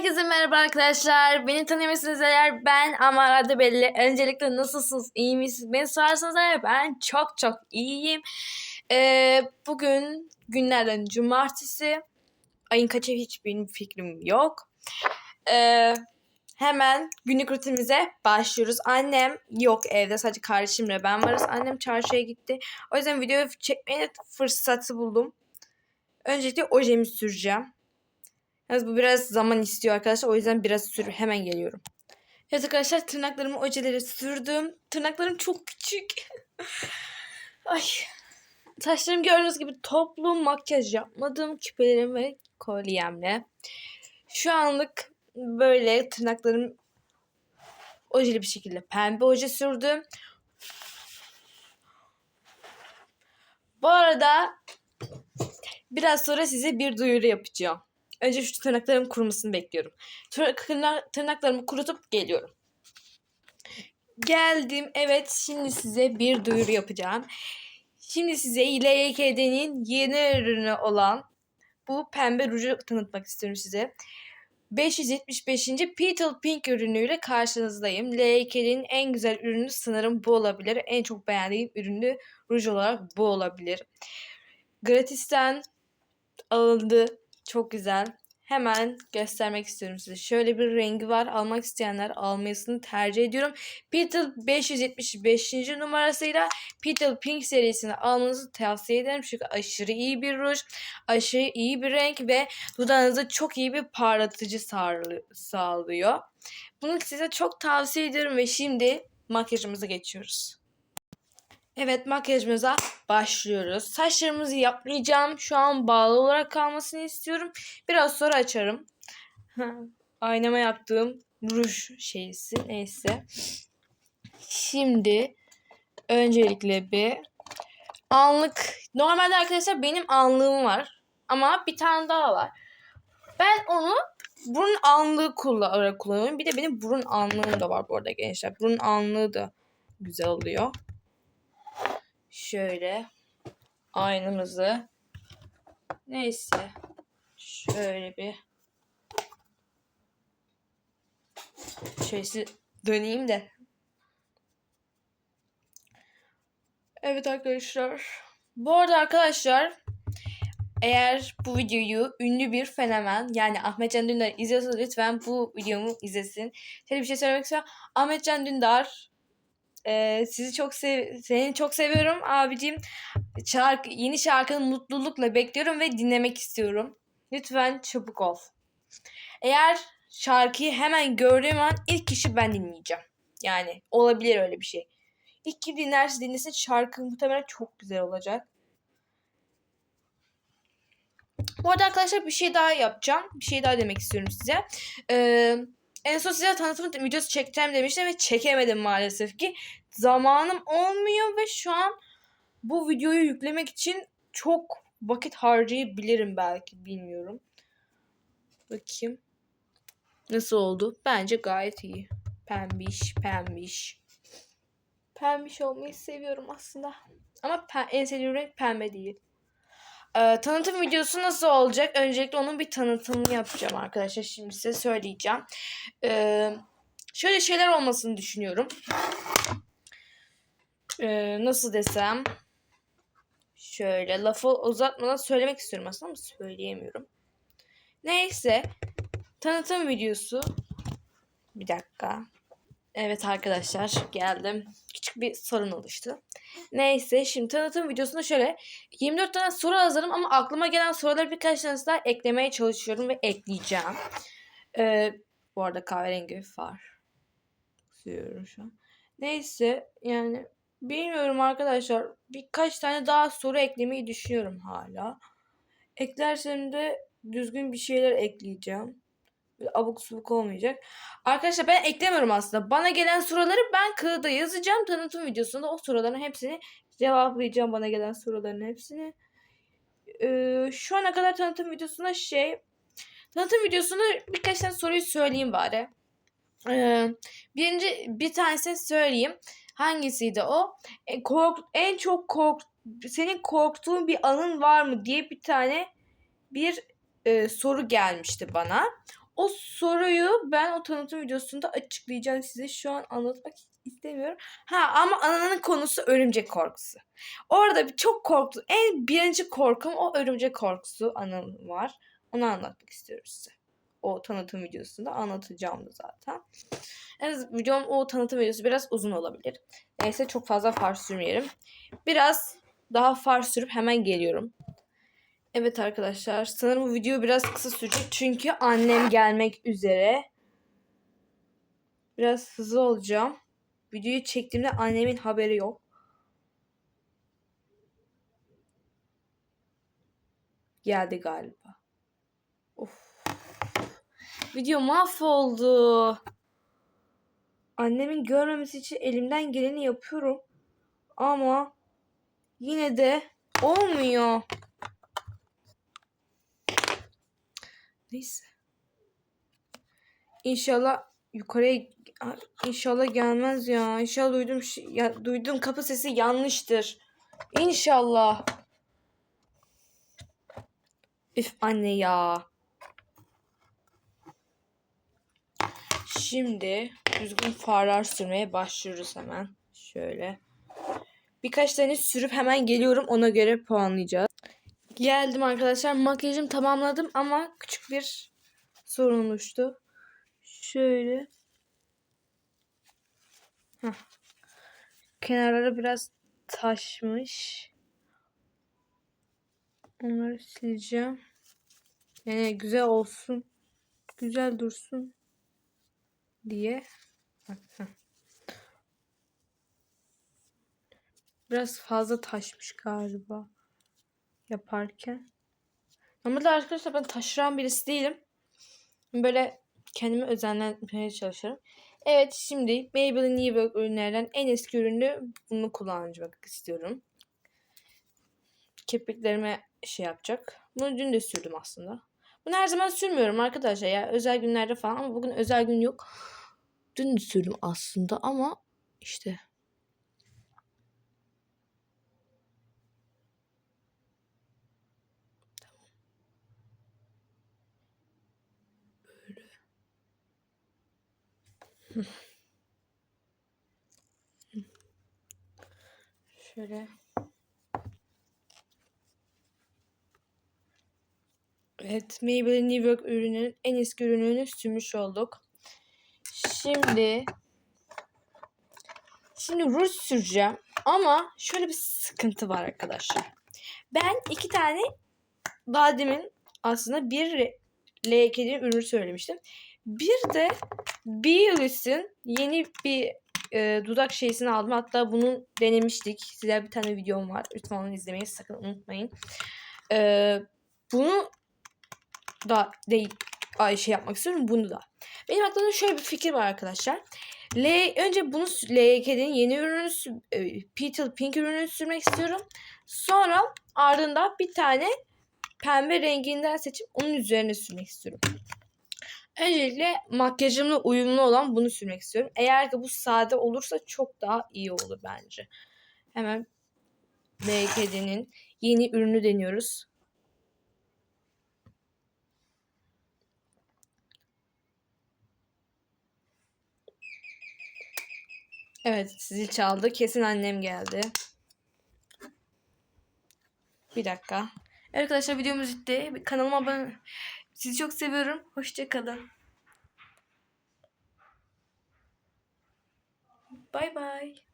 Herkese merhaba arkadaşlar. Beni tanıyorsunuz eğer ben ama arada belli. Öncelikle nasılsınız? İyi misiniz? Beni sorarsanız eğer ben çok çok iyiyim. Ee, bugün günlerden cumartesi. Ayın kaçı hiç benim fikrim yok. Ee, hemen günlük rutinimize başlıyoruz. Annem yok evde sadece kardeşimle ben varız. Annem çarşıya gitti. O yüzden video çekmeye fırsatı buldum. Öncelikle ojemi süreceğim. Yalnız bu biraz zaman istiyor arkadaşlar. O yüzden biraz sür hemen geliyorum. Evet arkadaşlar tırnaklarımı ojeleri sürdüm. Tırnaklarım çok küçük. Ay. Saçlarım gördüğünüz gibi toplu makyaj yapmadım. Küpelerim ve kolyemle. Şu anlık böyle tırnaklarım ojeli bir şekilde pembe oje sürdüm. Bu arada biraz sonra size bir duyuru yapacağım. Önce şu tırnaklarım kurumasını bekliyorum. Tırnak, tırnaklarımı kurutup geliyorum. Geldim. Evet şimdi size bir duyuru yapacağım. Şimdi size LYKD'nin yeni ürünü olan bu pembe ruju tanıtmak istiyorum size. 575. Petal Pink ürünüyle karşınızdayım. LYKD'nin en güzel ürünü sanırım bu olabilir. En çok beğendiğim ürünü ruj olarak bu olabilir. Gratis'ten alındı. Çok güzel. Hemen göstermek istiyorum size. Şöyle bir rengi var. Almak isteyenler almasını tercih ediyorum. Petal 575. numarasıyla Petal Pink serisini almanızı tavsiye ederim. Çünkü aşırı iyi bir ruj. Aşırı iyi bir renk ve dudağınıza çok iyi bir parlatıcı sağlıyor. Bunu size çok tavsiye ediyorum ve şimdi makyajımıza geçiyoruz. Evet makyajımıza başlıyoruz. Saçlarımızı yapmayacağım. Şu an bağlı olarak kalmasını istiyorum. Biraz sonra açarım. Aynama yaptığım ruj şeysi neyse. Şimdi öncelikle bir anlık normalde arkadaşlar benim anlığım var. Ama bir tane daha var. Ben onu burun anlığı olarak kullanıyorum. Bir de benim burun anlığım da var bu arada gençler. Burun anlığı da güzel oluyor şöyle aynamızı neyse şöyle bir şöyle döneyim de Evet arkadaşlar bu arada arkadaşlar eğer bu videoyu ünlü bir fenomen yani Ahmet Can Dündar izliyorsanız lütfen bu videomu izlesin. Şöyle bir şey söylemek istiyorum. Ahmet Can Dündar ee, sizi çok sev seni çok seviyorum abicim. Şarkı yeni şarkını mutlulukla bekliyorum ve dinlemek istiyorum. Lütfen çabuk ol. Eğer şarkıyı hemen gördüğüm an ilk kişi ben dinleyeceğim. Yani olabilir öyle bir şey. İlk kim dinlerse dinlesin şarkı muhtemelen çok güzel olacak. Bu arada arkadaşlar bir şey daha yapacağım. Bir şey daha demek istiyorum size. Ee, en son size tanıtım videosu çekeceğim demiştim ve çekemedim maalesef ki. Zamanım olmuyor ve şu an bu videoyu yüklemek için çok vakit harcayabilirim belki bilmiyorum. Bakayım. Nasıl oldu? Bence gayet iyi. Pembiş, pembiş. Pembiş olmayı seviyorum aslında. Ama en sevdiğim renk pembe değil. Ee, tanıtım videosu nasıl olacak? Öncelikle onun bir tanıtımını yapacağım arkadaşlar. Şimdi size söyleyeceğim. Ee, şöyle şeyler olmasını düşünüyorum. Ee, nasıl desem? Şöyle lafı uzatmadan söylemek istiyorum aslında ama söyleyemiyorum. Neyse. Tanıtım videosu. Bir dakika. Evet arkadaşlar geldim. Küçük bir sorun oluştu. Neyse şimdi tanıtım videosunda şöyle 24 tane soru hazırım ama aklıma gelen soruları birkaç tane daha eklemeye çalışıyorum ve ekleyeceğim. Ee, bu arada kahverengi far. Sürüyorum şu an. Neyse yani bilmiyorum arkadaşlar. Birkaç tane daha soru eklemeyi düşünüyorum hala. Eklersem de düzgün bir şeyler ekleyeceğim. Böyle abuk subuk olmayacak. Arkadaşlar ben eklemiyorum aslında. Bana gelen soruları ben kağıda yazacağım. Tanıtım videosunda o soruların hepsini cevaplayacağım. Bana gelen soruların hepsini. Ee, şu ana kadar tanıtım videosunda şey... Tanıtım videosunda birkaç tane soruyu söyleyeyim bari. Ee, birinci bir tanesini söyleyeyim. Hangisiydi o? E, kork, en çok kork, senin korktuğun bir anın var mı diye bir tane bir e, soru gelmişti bana. O soruyu ben o tanıtım videosunda açıklayacağım size. Şu an anlatmak istemiyorum. Ha ama ananın konusu örümcek korkusu. Orada bir çok korktu. En birinci korkum o örümcek korkusu anım var. Onu anlatmak istiyoruz size. O tanıtım videosunda anlatacağım da zaten. En videom o tanıtım videosu biraz uzun olabilir. Neyse çok fazla far sürmeyelim. Biraz daha far sürüp hemen geliyorum. Evet arkadaşlar sanırım bu video biraz kısa sürecek çünkü annem gelmek üzere. Biraz hızlı olacağım. Videoyu çektiğimde annemin haberi yok. Geldi galiba. Of. Video mahvoldu. Annemin görmemesi için elimden geleni yapıyorum. Ama yine de olmuyor. Neyse. İnşallah yukarıya inşallah gelmez ya. İnşallah duydum ya, duyduğum kapı sesi yanlıştır. İnşallah. Üf anne ya. Şimdi düzgün farlar sürmeye başlıyoruz hemen. Şöyle. Birkaç tane sürüp hemen geliyorum. Ona göre puanlayacağız. Geldim arkadaşlar. Makyajımı tamamladım ama küçük bir sorun oluştu. Şöyle. Heh. Kenarları biraz taşmış. Onları sileceğim. Yani güzel olsun. Güzel dursun diye. Biraz fazla taşmış galiba yaparken. Normalde arkadaşlar ben taşıran birisi değilim. Böyle kendimi özenletmeye çalışıyorum. Evet şimdi Maybelline New York ürünlerden en eski ürünü bunu kullanmak istiyorum. Kirpiklerime şey yapacak. Bunu dün de sürdüm aslında. Bunu her zaman sürmüyorum arkadaşlar ya. Özel günlerde falan ama bugün özel gün yok. Dün de sürdüm aslında ama işte Şöyle. Evet, Maybelline New York ürününün en eski ürününü sürmüş olduk. Şimdi Şimdi ruj süreceğim. Ama şöyle bir sıkıntı var arkadaşlar. Ben iki tane daha demin aslında bir LK'li ürünü söylemiştim. Bir de Biolis'in yeni bir e, dudak şeysini aldım. Hatta bunu denemiştik. Size bir tane videom var. Lütfen onu izlemeyi sakın unutmayın. E, bunu da değil ay şey yapmak istiyorum. Bunu da. Benim aklımda şöyle bir fikir var arkadaşlar. L önce bunu LK'nin yeni ürünü e, Petal Pink ürününü sürmek istiyorum. Sonra ardından bir tane pembe renginden seçip onun üzerine sürmek istiyorum. Öncelikle makyajımla uyumlu olan bunu sürmek istiyorum. Eğer ki bu sade olursa çok daha iyi olur bence. Hemen BKD'nin yeni ürünü deniyoruz. Evet zil çaldı. Kesin annem geldi. Bir dakika. Arkadaşlar videomuz bitti. Kanalıma abone sizi çok seviyorum. Hoşçakalın. Bay bay.